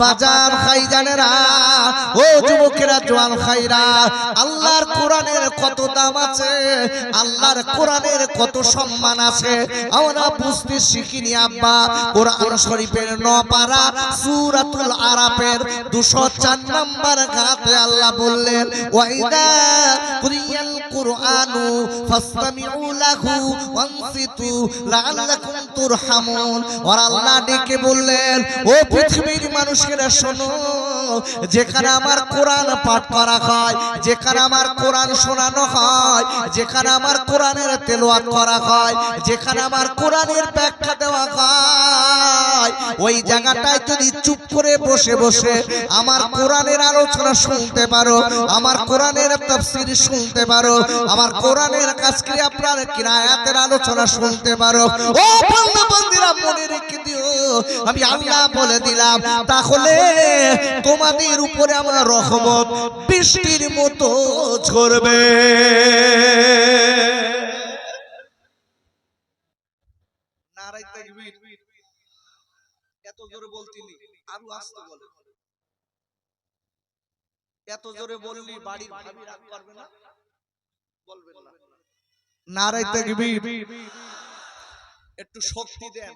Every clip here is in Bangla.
আব্বাজান খাইজানেরা, ও যুবকেরা, জোয়ান খাইরা, আল্লাহর কোরআনের কত দাম আছে, আল্লাহর কোরআনের কত সম্মান আছে। আমরা বুঝতে শিখিনি, আব্বা, কোরআন শরীফের ন পারা সূরাতুল আরাফের 204 নম্বর গাতে আল্লাহ বললেন ওয়াইদা কুরিয়াল কুরআনু ফাসতামিউ লাহু ওয়ানসিতু লাআল্লাকুম তুরহামুন। আর আল্লাহ ডেকে বললেন, ও পৃথিবীর মানুষেরা শোনো, যেখানে আমার কোরআন পাঠ করা হয়, যেখানে আমার কোরআন শোনানো হয়, যেখানে আমার কোরআনের তেলাওয়াত করা হয়, যেখানে আমার কোরআনের ব্যাখ্যা দেওয়া হয়, ওই জায়গাটায় যদি চুপ করে বসে বসে আমার কোরআনের আলোচনা শুনতে পারো, আমার কোরআনের তাফসীর শুনতে পারো, আমার কোরআনের কাজকে আপনার কিরায়াতের আলোচনা শুনতে পারো। ও বন্ধু মনে রেখে দিও। আমি আল্লাহ বলে দিলাম তাহলে তোমাদের উপরে আমার রহমত বৃষ্টির মতো ঝরবে। নারাই তাকবীর। এত জোরে বলতিনি আরও আসতে বলে। এত জোরে বললি বাড়ির ভাবি রাগ করবে না? বলবেন না। নারাই তাকবীর। একটু শক্তি দেন।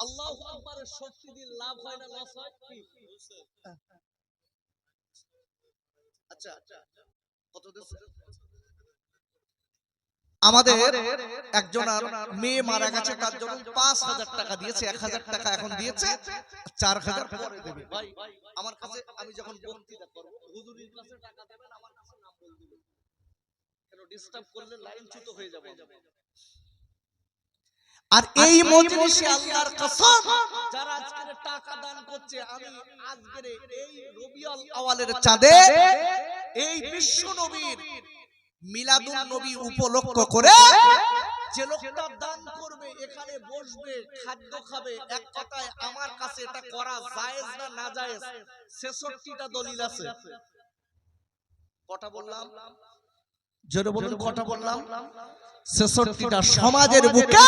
আল্লাহু আকবারের শক্তি দিয়ে লাভ হয় না লস হয়? কি? আচ্ছা কত আমাদের একজন মেয়ে মারা গেছে তার জন্য পাঁচ হাজার টাকা দিয়েছে এক হাজার টাকা এখন দিয়েছে চার হাজার পরে দেবে। ভাই আমার কাছে আমি যখন বক্তৃতা করব হুজুরির কাছে টাকা দেবেন আমার কাছে নাম বলে দিবেন। কেন ডিস্টার্ব করলে লাইন চ্যুত হয়ে যাবে আর এই মজলিসে আল্লাহর কসম যারা আজকের টাকা দান করছে আমি আজকের এই রবিউল আওয়ালের চাঁদে এই বিশ্ব নবীর মিলাদুন নবী উপলক্ষ করে যে লোকটা দান করবে এখানে বসবে খাদ্য খাবে এক কথায় আমার কাছে এটা করা জায়েজ না না জায়েজ 66টা দলিল আছে। কটা বললাম? জোরে বলুন কটা বললাম? 66টা সমাজের বুকে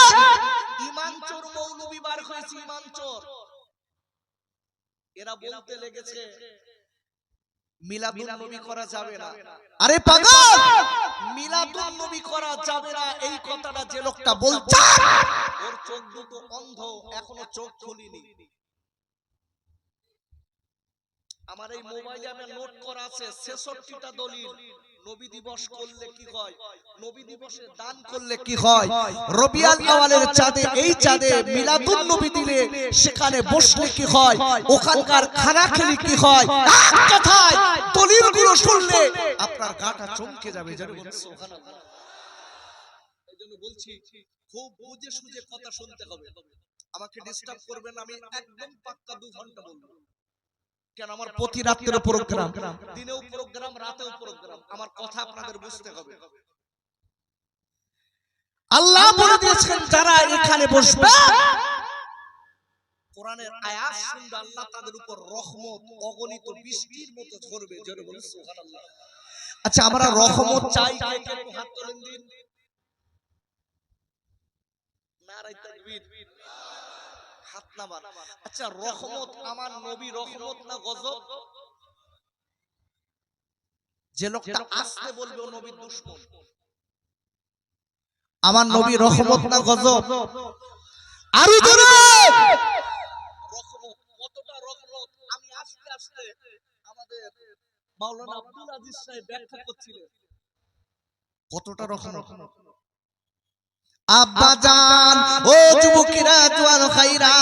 ইমান চোর মৌলবি বার হয়েছে ইমান চোর। এরা বলতে লেগেছে মিলাদুন নবী করা যাবে না। আরে পাগল! মিলাদুন নবী করা যাবে না এই কথাটা যে লোকটা বলছে ওর চোখ দুটো অন্ধ এখনও চোখ খুলিনি। আমার এই মোবাইলে আমার নোট করা আছে ছেষট্টিটা দলিল। নবী দিবস করলে কি হয়? নবী দিবসে দান করলে কি হয়? রবিউল আওয়ালের চাঁদে এই চাঁদে মিলাদুন নবী দিলে সেখানে বসলে কি হয়? ওখানকার খানা খেলে কি হয়? কথায় দলিলগুলো শুনলে আপনার গাটা চমকে যাবে বলছি খুব বুঝে সুঝে কথা শুনতে হবে। আমাকে ডিস্টার্ব করবেন আমি একদম পাক্কা দু ঘণ্টা বলব। কেন আমার প্রতি রাত্রের প্রোগ্রাম? দিনেও প্রোগ্রাম রাতেও প্রোগ্রাম। আমার কথা আপনাদের বুঝতে হবে। আল্লাহ বলে দিয়েছেন যারা এখানে বসবে কোরআনের আয়াত শুনবে আল্লাহ তাদের উপর রহমত অগণিত বৃষ্টির মতো ঝরবে জোরে বলুন সুবহানাল্লাহ। আচ্ছা আমরা রহমত চাই কে কে হাত তোলেন দিন। নারাই তাকবীর। হাত নামান। আচ্ছা রহমত আমার নবী রহমত না গজব? যে লোকটা আসতে বলবে ও নবীর দুশমন। আমার নবী রহমত না গজব? আরও জোরে! রহমত কতটা রহমত? আমি আস্তে আস্তে আমাদের মাওলানা আব্দুল আজিজ সাহেব ব্যাখ্যা করছিলেন। কতটা রহমত? আব্বা জান ও যুবকেরা জোয়ান খাইরা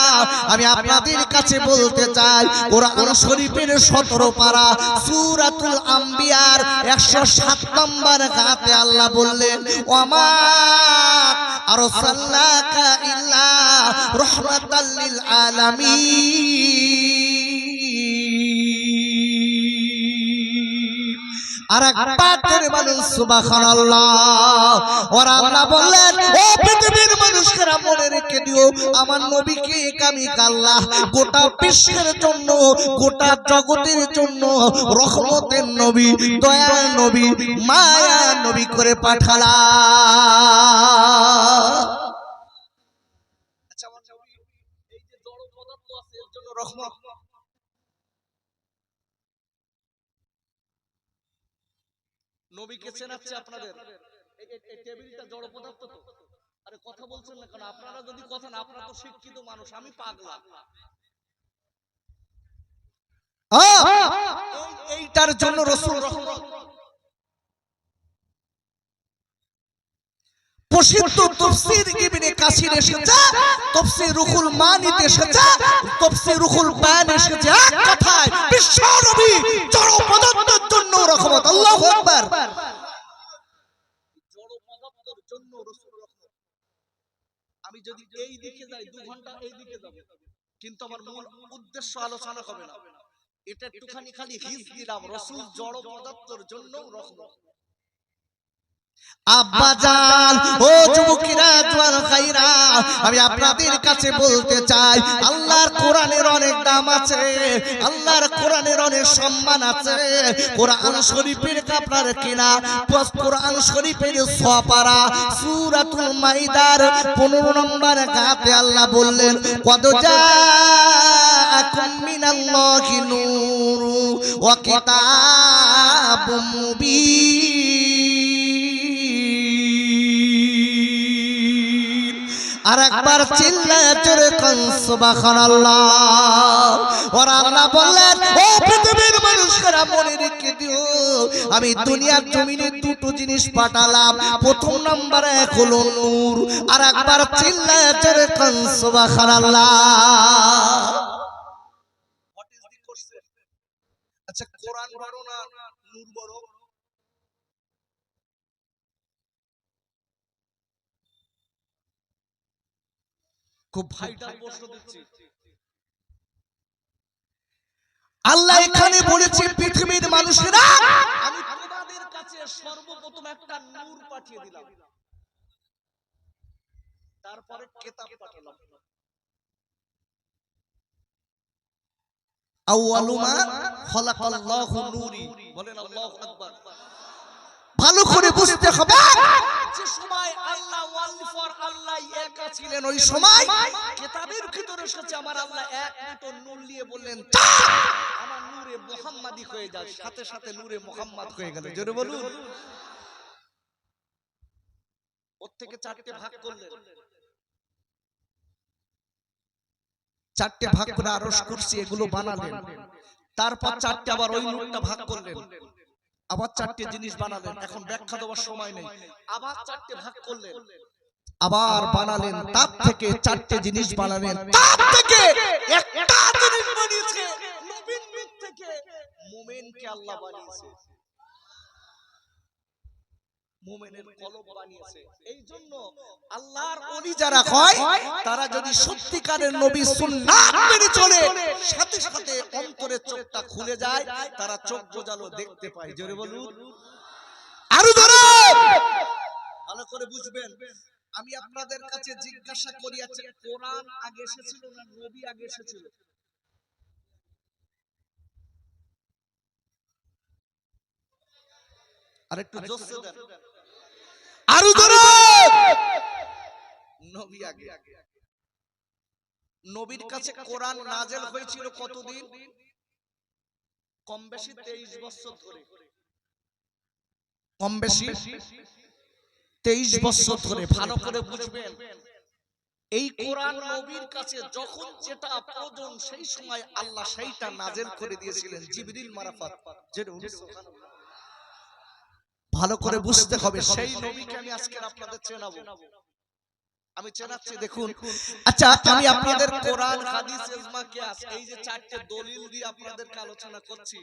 আমি আপনাদের কাছে বলতে চাই কোরআন শরীফের 17 পারা সূরাতুল আম্বিয়ার 107 নম্বর গাতে আল্লাহ বললেন ওমা আরসালনাকা ইল্লা রাহমাতাল লিল আলামিন। আর একবার করে বলুন সুবহানাল্লাহ। ওরা আল্লাহ বললেন ও পৃথিবীর মানুষেরা মনে রেখে দিও আমার নবীকে আমি আল্লাহ গোটা বিশ্বের জন্য গোটা জগতের জন্য রহমতের নবী দয়া নবী মায়া নবী করে পাঠালা। আচ্ছা আমার নবী এই যে জড় পদার্থ আছে এর জন্য রহমত নবীকে চেনাচ্ছে আপনাদের এই- টেবিলটা জড় পদার্থ তো আরে কথা বলছেন না কেন আপনারা যদি কথা না আপনারা তো শিক্ষিত মানুষ আমি পাগলা এই- এইটার জন্য রসুল রহমত প্রসিদ্ধ তফসির ইবনে কাসির এসেছে, তফসির রুহুল মানিতে এসেছে, তফসির রুহুল বায়ান এসেছে, এক কথায় বিশ্ব নবী, জড় পদার্থের জন্য রহমত, আল্লাহু আকবার। আমি যদি এই দিকে যাই, দু ঘণ্টা এই দিকে যাব, কিন্তু আমার মূল উদ্দেশ্য আলোচনা হবে না। এটা একটুখানি খালি হিস দিলাম রসুল জড় পদার্থের জন্য রহমত। আব্বাজান ও যুবকেরা জোয়ান খাইরা আমি আপনাদের কাছে বলতে চাই আল্লাহর কোরআনের অনেক দাম আছে আল্লাহর কোরআনের অনেক সম্মান আছে কোরআন শরীফের আপনার কিনা কোরআন শরীফের সপারা সূরাতুল মাইদার 15 নম্বর গাতে আল্লাহ বললেন কত জাআকুম মিনাল্লাহি নূরু ওয়া কিতাবুম মুবিন. আর একবার চিল্লায় জোরে কোন সুবহানাল্লাহ। ওর আল্লাহ বললেন ও পৃথিবীর মানুষেরা মনে রেখে দিও। আমি দুনিয়ার জমিনে দুটো জিনিস পাঠালাম। প্রথম নম্বরে এক হলো নূর। আর একবার চিল্লায় জোরে কোন সুবহানাল্লাহ। আচ্ছা কোরআন বড় না নূর বড় খুব ভাইটাল প্রশ্ন দিচ্ছি। আল্লাহ এখানে বলেছে পৃথিবীর মানুষেরা আমি তোমাদের কাছে সর্বপ্রথম একটা নূর পাঠিয়ে দিলাম। তারপরে কেতাব পাঠালাম। আউয়ালু মা নূরি। বলেন আল্লাহু আকবার। ভালো করে বুঝতে হবে। যে সময় আল্লাহ ওয়ান আল্লাহ একা ছিলেন ওই সময় কিতাবের ভিতরে এসেছে আমার আল্লাহ এক দুটো নূর নিয়ে বললেন আমার নূরে মুহাম্মাদি হয়ে যায় সাথে সাথে নূরে মুহাম্মদ হয়ে গেল জোরে বলুন। ওর থেকে চারটে ভাগ করলেন। চারটে ভাগ করে আরস করছি এগুলো বানালেন। তারপর চারটে আবার ওই নূরটা ভাগ করলেন। আবার চারটে জিনিস বানালেন এখন ব্যাখ্যা দেওয়ার সময় নেই। আবার চারটে ভাগ করলেন। আবার বানালেন তার থেকে চারটে জিনিস বানালেন। তার থেকে একটা জিনিস বানিয়েছে। নবীন থেকে মুমিনকে আল্লাহ বানিয়েছে। মুমিনের কলব বানিয়েছে। এই জন্য আল্লাহর ওলি যারা হয় তারা যদি সত্যিকারের নবী সুন্নাত মেনে চলে সাথে সাথে অন্তরের চোখটা খুলে যায় তারা চোখ বোঝালো দেখতে পায়। জোরে বলুন। আরও ধরো ভালো করে বুঝবেন। আমি আপনাদের কাছে জিজ্ঞাসা করি আছে কোরআন আগে এসেছিল না নবী আগে এসেছিল? আর একটু দেন। আরও ধরো! নবী আগে নবীর কাছে কোরআন নাজেল হয়েছিল কতদিন? কম বেশি তেইশ বছর ধরে। কম বেশি তেইশ বছর ধরে ভালো করে বুঝবেন। এই কোরআন নবীর কাছে যখন যেটা প্রয়োজন সেই সময় আল্লাহ সেইটা নাজেল করে দিয়েছিলেন জিবরিল মারাফাত যেটা ভালো করে বুঝতে হবে সেই নবীকে আমি আজকে আপনাদের চেনাবো। আমি চেনাচ্ছি দেখুন। আচ্ছা আমি আপনাদের কোরআন হাদিস ইজমা কিয়াস এই যে চারটে দলিল দিয়ে আপনাদেরকে আলোচনা করছি।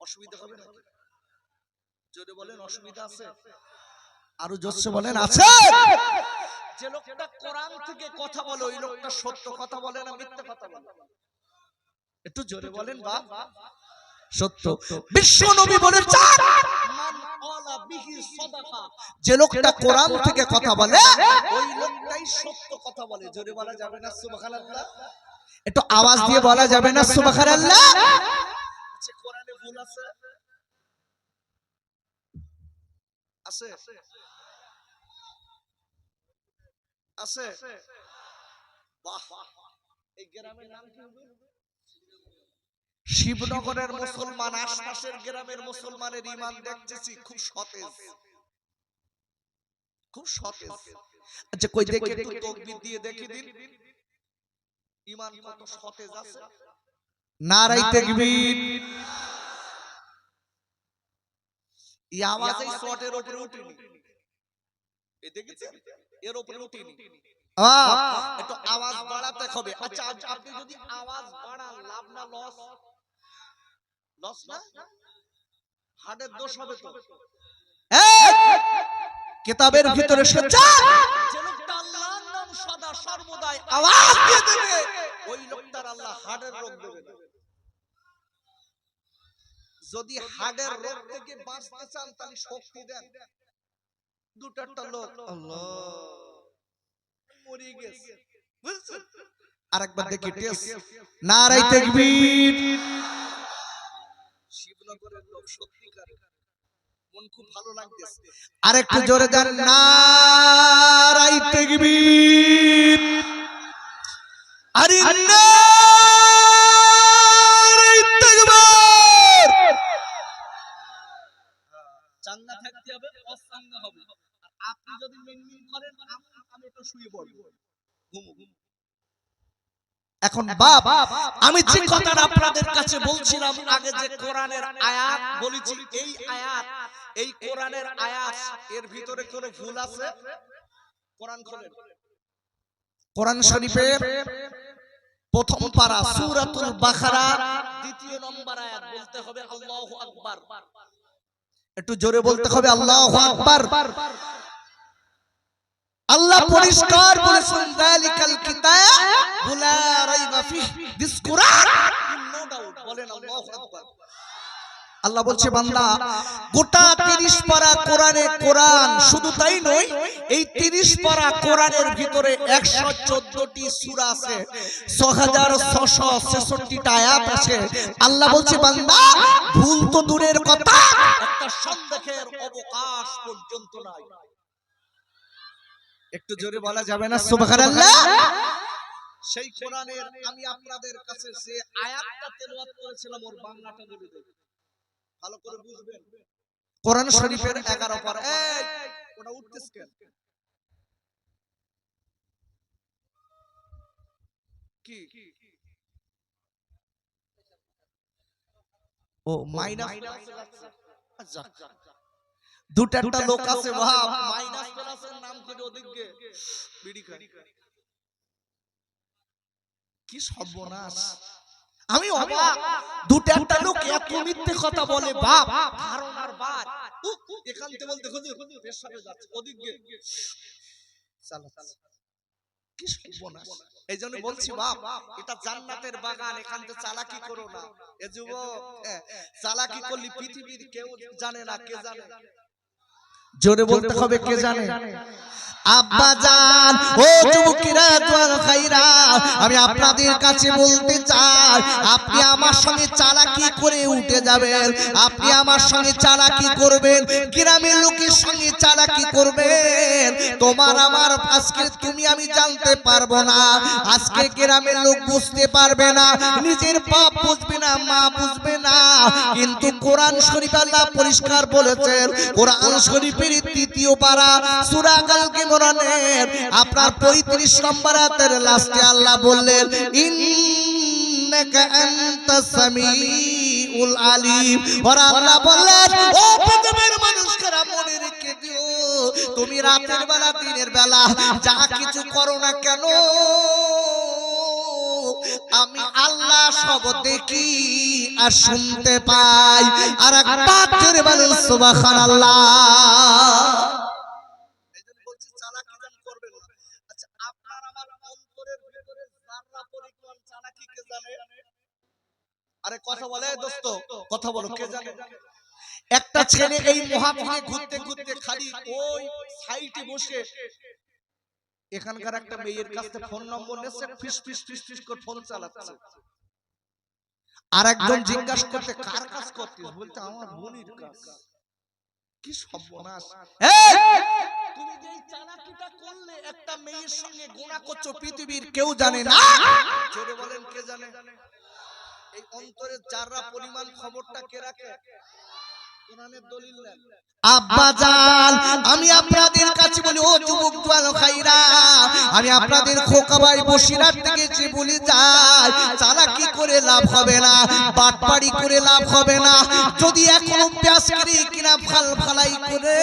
অসুবিধা হবে না যদি বলেন অসুবিধা আছে। আরও জোরসে বলেন আছে! যে লোকটা কোরআন থেকে কথা বলে ওই লোকটা সত্য কথা বলে না মিথ্যা কথা বলে? একটু জোরে বলেন বা সত্য। বিশ্ব নবী বলেছেন বিহি যে লোকটা কোরআন থেকে কথা বলে ওই লোকটাই সত্য কথা বলে। জোরে বলা যাবে না সুবহানাল্লাহ? একটু আওয়াজ দিয়ে বলা যাবে না সুবহানাল্লাহ? আচ্ছা কোরআনে ভুল আছে? আছে? আছে? বাহ। এই গ্রামের নাম কি হবে? শিবনগরের মুসলমান আশপাশের গ্রামের মুসলমানের ইমান দেখতেছি খুব সতেজ। খুব সতেজ। আচ্ছা কই দেখি একটু তকবীর দিয়ে দেখি দিন। ইমান কত সতেজ আছে? নারাই তাকবীর। এই আওয়াজ এই শটের উপরে উঠেনি। এই দেখেছেন? এর উপরে উঠেনি। একটু আওয়াজ বাড়াতে হবে। আচ্ছা আপনি যদি আওয়াজ বাড়ান লাভ না লস? লস না? হার্টের দোষ হবে তো। কিতাবের ভিতরে সোজা যে লোকটা আল্লাহর নাম সদা সর্বদাই আওয়াজ দিয়ে দেবে ওই লোকটার আল্লাহ হার্টের রোগ দেবে। যদি হার্টের রোগ থেকে বাঁচতে চান তাহলে শক্তি দেন। লোক আল্লাহ। মরে গেছে। বুঝছেন? আরেকবার দেখি টেস্ট। নারাই তাকবীর। শিবনগরের লোক সত্যিকার। মন খুব ভালো লাগতেছে। আরেকটু জোরে দেন নারাই তাকবীর। আরে নারাই তাকবীর। চাঙ্গা থাকতে হবে অচাঙ্গা হবে। আর আপনি যদি মেনমেন করেন আমি একটু শুয়ে পড়ব। ঘুমু। এখন বাপ আমি যে কথাটা আপনাদের কাছে বলছিলাম আগে যে কোরআনের আয়াত বলেছি এই আয়াত এই কোরআনের আয়াত এর ভিতরে কোনো ভুল আছে? কোরআন খোলেন কোরআন শরীফের প্রথম পারা সূরাতুল বাকারা দ্বিতীয় নম্বর আয়াত বলতে হবে আল্লাহু আকবার। একটু জোরে বলতে হবে আল্লাহু আকবার। আল্লাহ পরিষ্কার বলেছেন যালিকাল কিতাব লা রাইবা ফিহি। দিস কোরআন নো ডাউট বলেন আল্লাহু আকবার। আল্লাহ বলছে বান্দা গোটা 30 পারা কোরআনে কোরআন শুধু তাই নয় এই 30 পারা কোরআনের ভিতরে 114টি সূরা আছে 6666টা আয়াত আছে। আল্লাহ বলছে বান্দা ভুল তো দূরের কথা। একটা সন্দেহের অবকাশ পর্যন্ত নাই। একটু জোরে বলা যাবে না? সুবহানাল্লাহ! সেই কোরআনের আমি আপনাদের কাছে যে আয়াতটা তেলাওয়াত করেছিলাম ওর বাংলাটা বলে দেব ভালো করে বুঝবেন? কোরআন শরীফের 11 পারা এই! ওটা উঠতেছ কেন? কি? ও মাইনাস আচ্ছা। দুটো একটা লোক আছে মাইনাস প্লাসের নাম করে ওদিকে? বিড়ি খায়। কি সর্বনাশ। আমি অবাক। দুটো একটা লোক এত মিথ্যে কথা বলে বাপ ধারণার বাদ। বলতে পেশাবে যাচ্ছে। ওদিকে। চালা কি সর্বনাশ। এই জন্য বলছি বাপ এটা জান্নাতের বাগান। এখান থেকে চালাকি করো না। এ যুবক হ্যাঁ, চালাকি করলে পৃথিবীর কেউ জানে না কে জানে। জোরে বলতে হবে কে জানে? আব্বা জান ও যুবকেরা খাইরা আমি আপনাদের কাছে বলতে চাই আপনি আমার সঙ্গে চালাকি করে উঠে যাবেন আপনি আমার সঙ্গে চালাকি করবেন গ্রামের লোকের সঙ্গে চালাকি করবেন। তোমার আমার আজকে তুমি আমি জানতে পারব না। আজকে গ্রামের লোক বুঝতে পারবে না। নিজের বাপ বুঝবে না, মা বুঝবে না। কিন্তু কোরআন শরীফ আল্লাহ পরিষ্কার বলেছেন, কোরআন শরীফের তৃতীয় পারা সূরা আল ইমরানের, আপনার 35 নম্বর আয়াতের লাস্টে আল্লাহ বললেন ইন্নাকা আনতাস সামিউল আলিম। ওর আল্লাহ বললেন ও পৃথিবীর মানুষরা মনে রেখে দিও তুমি রাতের বেলা দিনের বেলা যা কিছু করো না কেন? আমি আল্লাহ সব দেখি আর শুনতে পাই। আর এক পাত্রের বলেন সুবহানাল্লাহ। আরে কথা বলে দোস্ত কথা বলো কে জানে? একটা ছেলে এই মহাফিলে ঘুরতে ঘুরতে খালি ওই সাইটে বসে। এখানকার একটা মেয়ের কাছ ফোন নম্বর নিচ্ছে ফিস ফিস ফিস ফিস করে ফোন চালাচ্ছে। আর একজন জিজ্ঞাসা করতে কার কাজ করতিস? বলতে আমার বোনের কাজ। কি সর্বনাশ! তুমি যে চালাকিটা করলে একটা মেয়ের সঙ্গে গুণা করছ পৃথিবীর কেউ জানে না। জোরে বলেন কে জানে? এই অন্তরের যারা পরিমাণ খবরটা কে রাখে? আব্বা জান আমি আপনাদের কাছে বলি ও যুবক জোয়ান খাইরা আমি আপনাদের খোকা ভাই বসিরাত থেকে যে বলি যাই চালাকি করে লাভ হবে না? বাটপাড়ি করে লাভ হবে না? যদি এখন করি কিনা ফাল ফালাই করে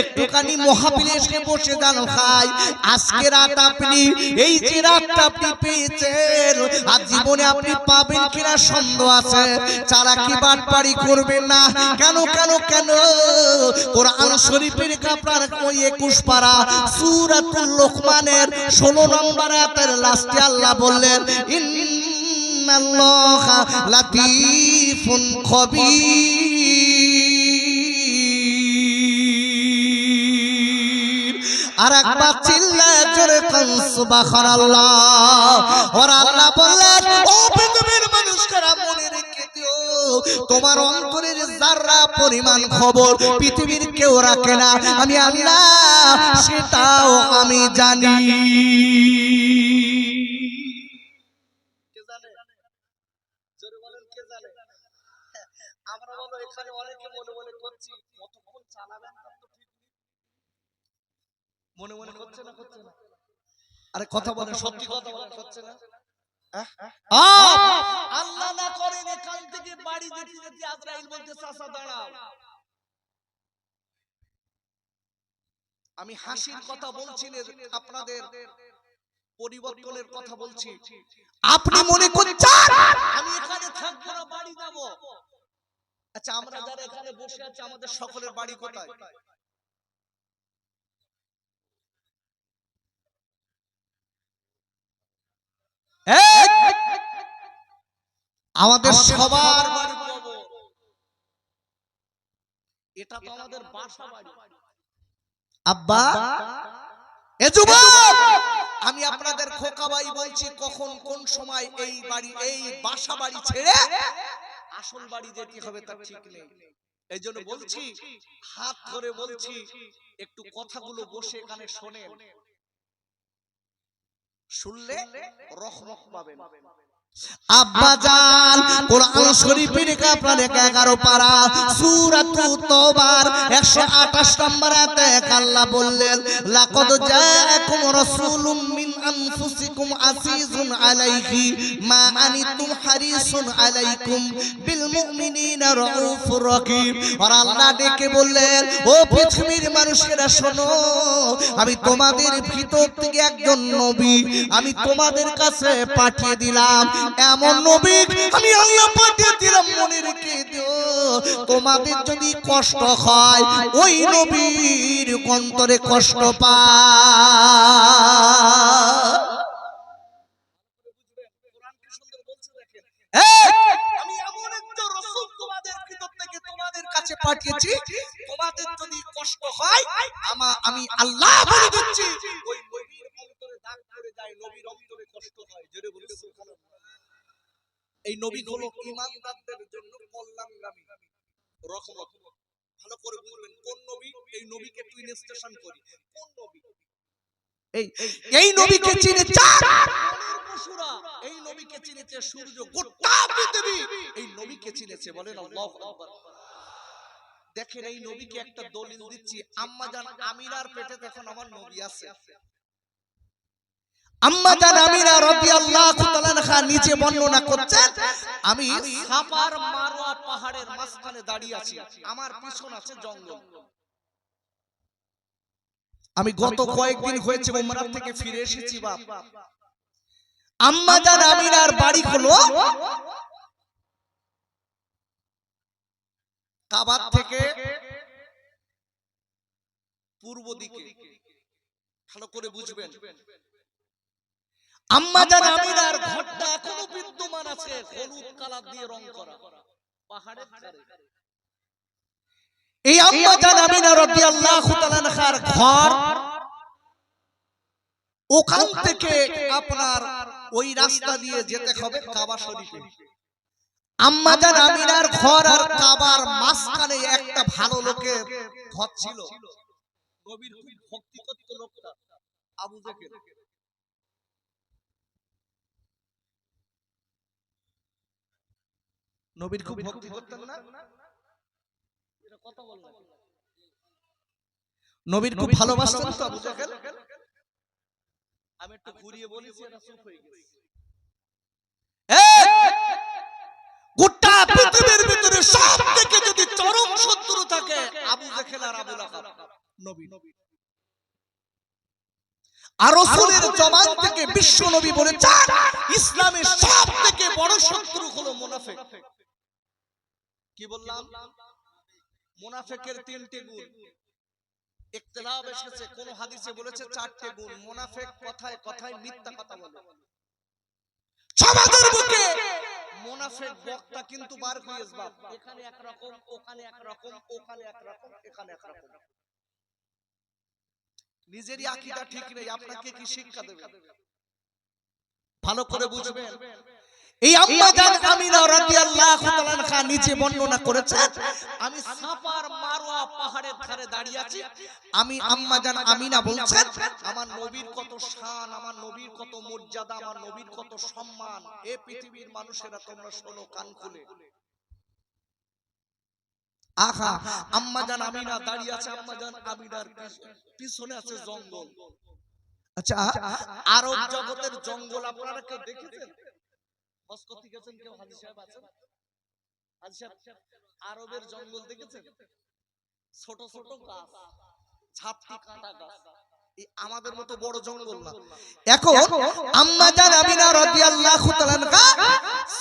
একটুখানি মহাবিলে এসে বসে যান খাই। আজকে রাত আপনি এই যে রাতটা আপনি পেয়েছেন আর জীবনে আপনি পাবেন কিনা সন্দেহ আছে। চালাকি বাটপাড়ি করবেন না কেন কেন কেন? কোরআন শরীফের কাপড়ার ওই একুশ পারা সূরাতুল লোকমানের ষোলো নম্বর আয়াতের লাস্টে আল্লাহ বললেন, ইন্নাল্লাহা লাতীফুন খবীর। আর একবার চিল্লা জোরে সুবহানাল্লাহ। ওর আল্লাহ বললেন, ও পৃথিবীর মানুষরা মনে রেখে তোমার অন্তরের যারা পরিমাণ খবর পৃথিবীর কেউ রাখে না আমি আল্লাহ সেটাও আমি জানি। আমরা বলো এখানে অনেকে মনে মনে করছি কতক্ষণ চালাবেন। মনে মনে না করছে না। আরে কথা বলেন সত্যি কথা বলেন করছে না? আল্লাহ না করেন এখান থেকে বাড়ি যেতে যেতে আজরাইল বলতে চাচা দাঁড়াও। আমি হাসির কথা বলছি আপনাদের পরিবর্তনের কথা বলছি। আপনি মনে করছেন আমি এখানে থাকব না বাড়ি যাব। আচ্ছা আমরা যারা এখানে বসে আছি আমাদের সকলের বাড়ি কোথায়? আমাদের সবার এটা তো আমাদের বাসা বাড়ি। আব্বা এ যুবক! আমি আপনাদের খোকা ভাই বলছি কখন কোন সময় এই বাড়ি এই বাসা বাড়ি ছেড়ে আসল বাড়ি যেতে হবে তার ঠিক নেই। এই জন্য বলছি হাত ধরে বলছি একটু কথাগুলো বসে এখানে শোনেন। শুনলে রহমত পাবেন। আব্বা কোরআন শরীফের আপনার 11 পারা। সূরাতুত তওবার 128 নম্বর আল্লাহ বললেন, লাকাদ জাআকুম রাসূলুম আনফুসিকুম আসিজুন আলাইহি মা আনিতুম হারিসুন আলাইকুম বিল মুমিনিনা রাউফুর রহিম। আর আল্লাহ ডেকে বললেন, ও পৃথিবীর মানুষেরা, শোনো, আমি তোমাদের ভিতর থেকে একজন নবী, আমি তোমাদের কাছে পাঠিয়ে দিলাম। এমন নবী আমি আল্লাহ পাঠিয়ে দিলাম মনে রেখে দিও তোমাদের যদি কষ্ট হয়, ওই নবীর অন্তরে কষ্ট পায় পাঠিয়েছি, তোমাদের যদি কষ্ট হয়, আমা আল্লাহ বলে দিচ্ছি। এই নবী হলো ঈমানদারদের জন্য কল্যাণগামী। রহমত ভালো করে বুঝবেন কোন নবী এই নবীকে তুই স্টেশন করি? কোন নবী? এই এই নবীকে চিনে চার পশুরা এই নবীকে চিনেছে সূর্য গোটা পৃথিবী! এই নবীকে চিনেছে বলেন আল্লাহু আকবার। দেখেন এই নবীকে একটা দলিল দিচ্ছি আম্মা জান আমিনার পেটে দেখুন আমার নবী আছে আম্মা জান আমিনা রাদিয়াল্লাহু তাআলা আনহা নিচে বর্ণনা করছেন আমি সাপার মারোয়া পাহাড়ের মাঝখানে দাঁড়িয়ে আছি। আমার পিছন আছে জঙ্গল। আমি গত কয়েকদিন হয়েছে থেকে ফিরে এসেছি বাপ। আম্মা জান আমিনার বাড়ি হলো কাবার থেকে পূর্ব দিকে। ভালো করে বুঝবেন। আম্মা জান আমিনার ঘরটা এখনও বিদ্যমান আছে হলুদ কালার দিয়ে রং করা। পাহাড়ের ধারে। এই আম্মা জান আমিনা রাদিয়াল্লাহু তাআলা আনহার ঘর। ওখান থেকে আপনার ওই রাস্তা দিয়ে যেতে হবে কাবা শরীফে। আম্মা জান আমিনার ঘর আর কাবার মাঝখানে একটা ভালো লোকের ঘর ছিল। নবীর খুব ভক্তি করত লোকটা। আবু বকর। নবীর খুব ভক্তি করতেন না? নবীর খুব ভালোবাসতেন তো আবু জাহেল? আমি একটু ঘুরিয়ে বলেছি এটা চুপ হয়ে গেছে! গোটা পৃথিবীর ভিতরে সব থেকে যদি চরম শত্রু থাকে আবু জাহেল আর আবু লাহাব নবী। আর রাসূলের জবান থেকে বিশ্ব নবী বলেছেন ইসলামের সব থেকে বড় শত্রু হলো মুনাফিক। কি বললাম? মুনাফিকের তিনটে গুণ। ইখতিলাফ এসেছে কোন হাদিসে বলেছে চারটে গুণ। মুনাফিক কথায় কথায় মিথ্যা কথা বলে। সমাজের বুকে মুনাফিক বক্তা কিন্তু বার হয়ে আসবাব এখানে এক রকম ওখানে এক রকম ওখানে এক রকম এখানে এক রকম। নিজেরই আকীদা ঠিক নেই আপনাকে কি শিক্ষা দেবে? ভালো করে বুঝবেন? এই আম্মা জান আমিনা রাদিয়াল্লাহু তাআলা আনহা নিচে বর্ণনা করেছেন আমি সাফার মারওয়া পাহাড়ের ধারে দাঁড়িয়ে আছি। আমি আম্মা জান আমিনা বলছেন আমার নবীর কত শান আমার নবীর কত মর্যাদা আমার নবীর কত সম্মান। এ পৃথিবীর মানুষেরা তোমরা শোনো কান খুলে। আহা আম্মা জান আমিনা দাঁড়িয়ে আছে আম্মা জান আমিনার পিছ- পিছনে আছে জঙ্গল। আচ্ছা আরব জগতের জঙ্গল আপনারা কেউ দেখেছেন? গেছেন কেউ? হাজি সাহেব আছেন? হাজি সাহেব, আরবের জঙ্গল দেখেছেন? ছোট ছোট গাছ কাঁটা গাছ। আমাদের মতো বড় জঙ্গল না। এখন আম্মা জান আমিনা রাদিয়াল্লাহু তাআলা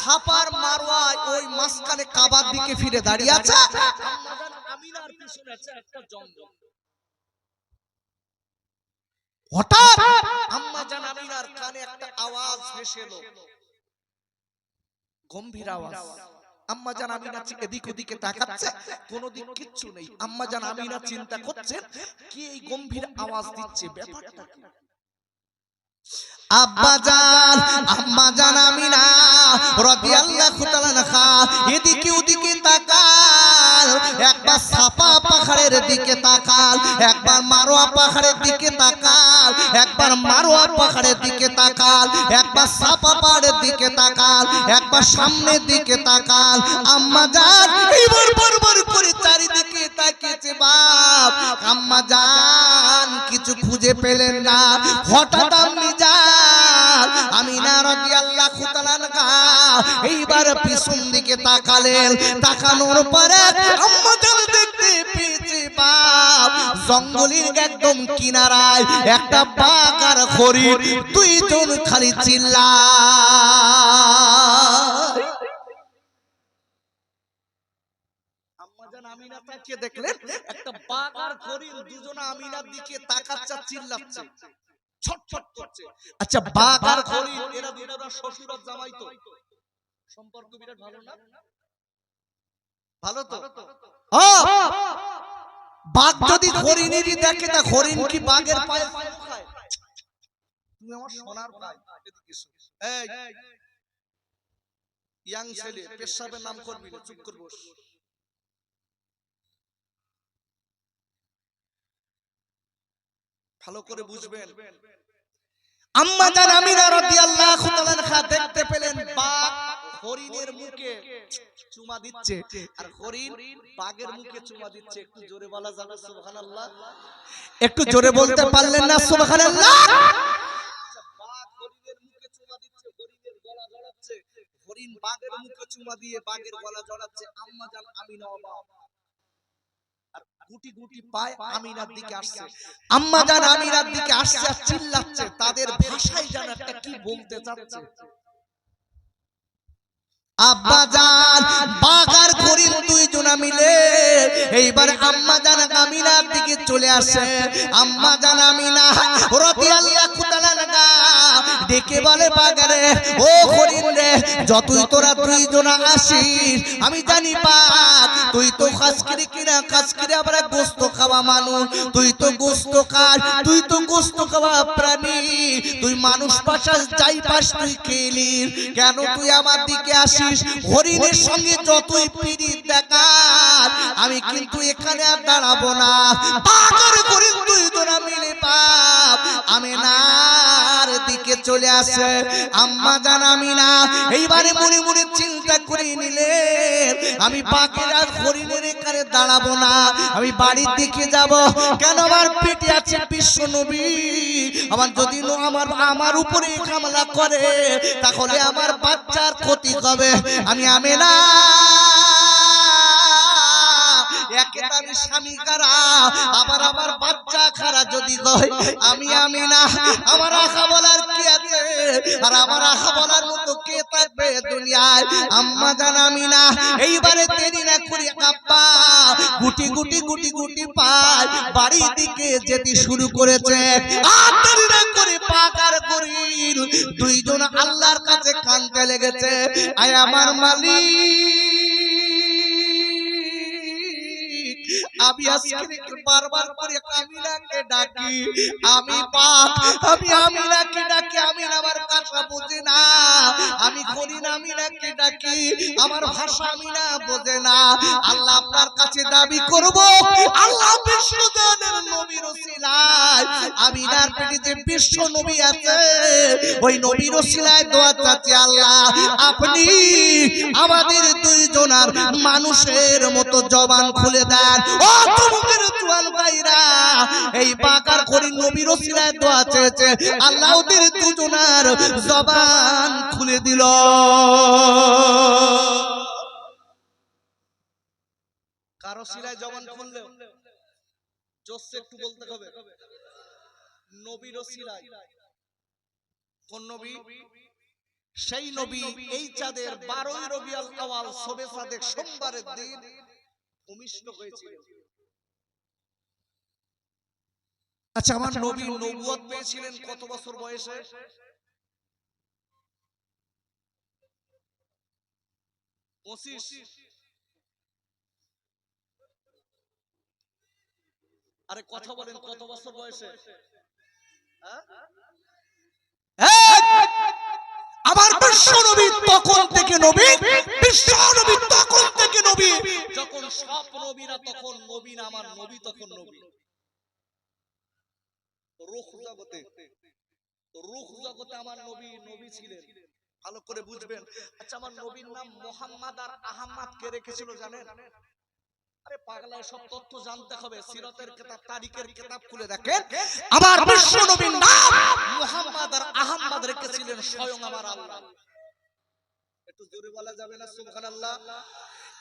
সাফার ওই মাঝখানে কাবার দিকে ফিরে দাঁড়িয়ে আছে। আম্মা জান আমিনার পিছনে আছে একটা জঙ্গল। হঠাৎ আম্মা জান আমিনার কানে একটা আওয়াজ ভেসে এলো। গম্ভীর আওয়াজ। আম্মা জান আমিনা এদিক ওদিকে তাকাচ্ছে কোনো দিক কিচ্ছু নেই। আম্মা জান আমিনা চিন্তা করছেন কি এই গম্ভীর আওয়াজ দিচ্ছে ব্যাপারটা কি? আব্বা জান আম্মা জান আমিনা রাদিয়াল্লাহু তাআলা এদিকে ওদিকে তাকাল, একবার সাপা পাহাড়ের দিকে তাকাল, একবার মারোয়া পাহাড়ের দিকে তাকাল, একবার মারোয়া পাহাড়ের দিকে তাকাল, একবার সাফা পাহাড়ের দিকে তাকাল, একবার সামনের দিকে তাকাল। আম্মা জান এইবার বারবার করে চারিদিকে তাকিয়েছে বাপ। আম্মা জান কিছু খুঁজে পেলেন না। হঠাৎ আপনি যান, আমিনা রাদিয়াল্লাহু তাআলা আনহা এইবার পিছন দিকে তাকালেন তাকানোর পরে দেখতে পেয়েছে বাপ জঙ্গলের একদম কিনারায় একটা বাঘ আর হরিণ দুইজন খালি আমিনা তাকিয়ে দেখলেন একটা বাঘ আর হরিণ দুজনে আমিনার দিকে তাকাচ্ছে চিল্লাচ্ছে ছটফট করছে। আচ্ছা বাঘ আর হরিণ এরা দুজনা শ্বশুর আর জামাই তো। সম্পর্ক বিরাট ভালো না? ভালো তো। বাঘ যদি হরিণেরই দেখে তা হরিণ কি বাঘের পায়ে পায়ে খায়? তুমি আমার সোনার ভাই। এই ইয়াং ছেলে পেশাবের নাম করবি চুপ করে ভালো করে বুঝবেন। আম্মা জান আমিনা রাদিয়াল্লাহু তাআলা দেখতে পেলেন বাঘ। হরিণের মুখে চুমা দিচ্ছে। আর হরিণ বাঘের মুখে চুমা দিচ্ছে। একটু জোরে বলা যাবে সুবহানাল্লাহ। একটু জোরে বলতে পারলেন না সুবহানাল্লাহ। বাঘ হরিণের মুখে চুমা দিচ্ছে হরিণের গলা জড়াচ্ছে হরিণ বাঘের মুখে চুমা দিয়ে বাঘের গলা জড়াচ্ছে আম্মা জান আমিনা অবাক। গুটি গুটি পায় আমিনার দিকে আসছে। আম্মা জান আমিনার দিকে আসছে আর চিল্লাচ্ছে তাদের ভাষায় যেন একটা কি বলতে চাচ্ছে। আব্বা জান, বাগার করিম দুইজনা মিলে এইবার আম্মা জান আমিনার দিকে চলে আসে। আম্মা জান আমিনা রাদিয়াল্লাহু তাআলা ডেকে বলে, বাগারে, ও করিম রে, যতই তোরা দুইজনা আসিস, আমি জানি বাঘ তুই তো খাসকিরি কিনা, খাসকিরি আবার গোস্ত খাওয়া মানুষ। তুই তো গোস্ত খাস, তুই তো গোস্ত খাওয়া প্রাণী। তুই মানুষ পাশাস যাই পাস, তুই খেলি। কেন তুই আমার দিকে আসিস? হরিণের সঙ্গে যতই পিড়ি দেখাস, আমি কিন্তু এখানে আর দাঁড়াবো না। পাগল হরিণ তুই তোরা মিলে পাপ। আমি নার দিকে চলে আসে, আম্মা জান আমি না এইবারে মনে মনে চিন্তা করে নিলে আমি পাখির হরিণের এখানে দাঁড়াবো না। আমি বাড়ির দিকে যাব। কেন আমার পেটে আছে বিশ্ব নবী? আমার যদি আমার আমার উপরে হামলা করে, তাহলে আমার বাচ্চার ক্ষতি হবে। আমি আমি না একে তো আমি স্বামী খারা আবার আমার বাচ্চা খারা যদি হয় আমি আমি না। আমার আশা বলার কি আছে? আর আমার আশা বলার মতো কে থাকবে দুনিয়ায়? আম্মা জান আমি না। এইবারে দেরি না করি আব্বা গুটি গুটি গুটি গুটি পায় বাড়ির দিকে যেতে শুরু করেছে। আর দেরি না করে পাকার করি দুইজন আল্লাহর কাছে কানতে লেগেছে। আয় আমার মালিক। আমি আজকে বারবার করে আমিনাকে ডাকি। আমি পাক আমি আমিনাকে ডাকি আমিন আমার কথা বোঝে না। আমি করি না আমিনাকে ডাকি। আমার ভাষা আমিনা বোঝে না। আল্লাহ আপনার কাছে দাবি করব। আল্লাহ বিশ্বজনের নবীর ওসিলায় আমিনার পেটে যে বিশ্ব নবী আছে ওই নবীর ওসিলায় দোয়া চাচ্ছি আল্লাহ। আপনি আমাদের দুইজনার মানুষের মতো জবান খুলে দেন। এই বাকার করি নবীর ওসিলায় দোয়া চেয়েছে দুজনার জবান খুলে দিল। কারও শিলায় জবান খুললে জোসে একটু বলতে হবে। নবীর ওসিলায়, কোন নবী? সেই নবী এই চাঁদের বারোই রবিয়াল আওয়াল সোমবারের দিন ভূমিষ্ঠ হয়েছিল। আচ্ছা আমার নবী নবুয়ত পেয়েছিলেন কত বছর বয়সে? পঁচিশ। আরে কথা বলেন কত বছর বয়সে? হ্যাঁ? আমার বিশ্ব নবী তখন থেকে নবী বিশ্ব নবী সব নবীরা তখন নবী না আমার নবী তখন নবী। রুখ জগতে রুখ জগতে আমার নবী নবী ছিলেন। ভালো করে বুঝবেন। আচ্ছা আমার নবীর নাম মোহাম্মদ আর আহমদ কে রেখেছিল জানেন? আরে পাগলা সব তথ্য জানতে হবে। সিরাতের কিতাব তারিখের কিতাব খুলে দেখেন। আমার বিশ্ব নবীর নাম মুহাম্মদ আর আহমদ রেখেছিলেন স্বয়ং আমার আল্লাহ। একটু জোরে বলা যাবে না সুবহানাল্লাহ?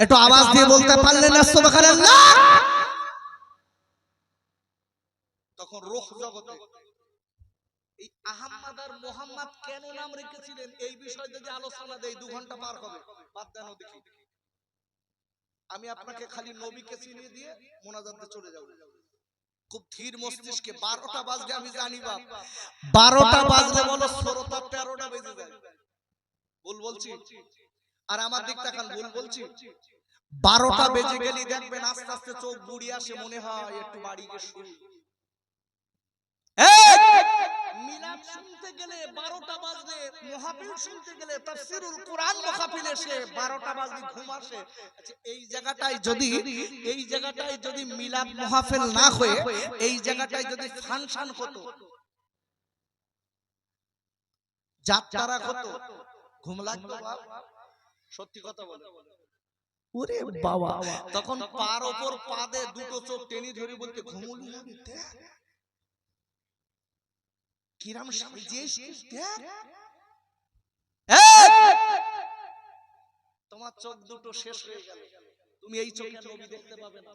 একটু আওয়াজ দিয়ে বলতে পারলেন না সুবহানাল্লাহ। তখন রূহ জগতে এই আহমদ আর মোহাম্মদ কেন নাম রেখেছিলেন? এই বিষয়ে যদি আলোচনা দেই দু ঘণ্টা পার হবে। বাদ দেন দেখি আমি আপনাকে খালি নবীকে চিনিয়ে দিয়ে মোনাজাতে চলে যাব। খুব ধীর মস্তিষ্কে বারোটা বাজলে আমি জানি বাপ। বারোটা বাজলে বলো ষোলোটা তেরোটা বেজে যায়। ভুল বলছি? আর আমার দিক তাকান ভুল বলছি? বারোটা বেজে গেলি দেখবেন আস্তে আস্তে চোখ বুড়ি আসে মনে হয় একটু বাড়ি গিয়ে শুই। মিলাদ শুনতে গেলে বারোটা বাজলে মহাপিল শুনতে গেলে তাফসিরুল কোরআন মাহফিলে এসে বারোটা বাজলে ঘুম আসে। আচ্ছা, এই জায়গাটায় যদি এই জায়গাটায় যদি মিলাদ মাহফিল না হয়ে এই জায়গাটায় যদি ফাংশন হতো যাত্রা হতো ঘুম লাগতো? সত্যি কথা বলে। ওরে বাবা। তখন পার ওপর পা দে দুটো চোখ টেনে ধরে বলতে ঘুমুলি। হবে কিরাম দেখ। তোমার চোখ দুটো শেষ হয়ে গেল। তুমি এই চোখে ছবি দেখতে পাবে না।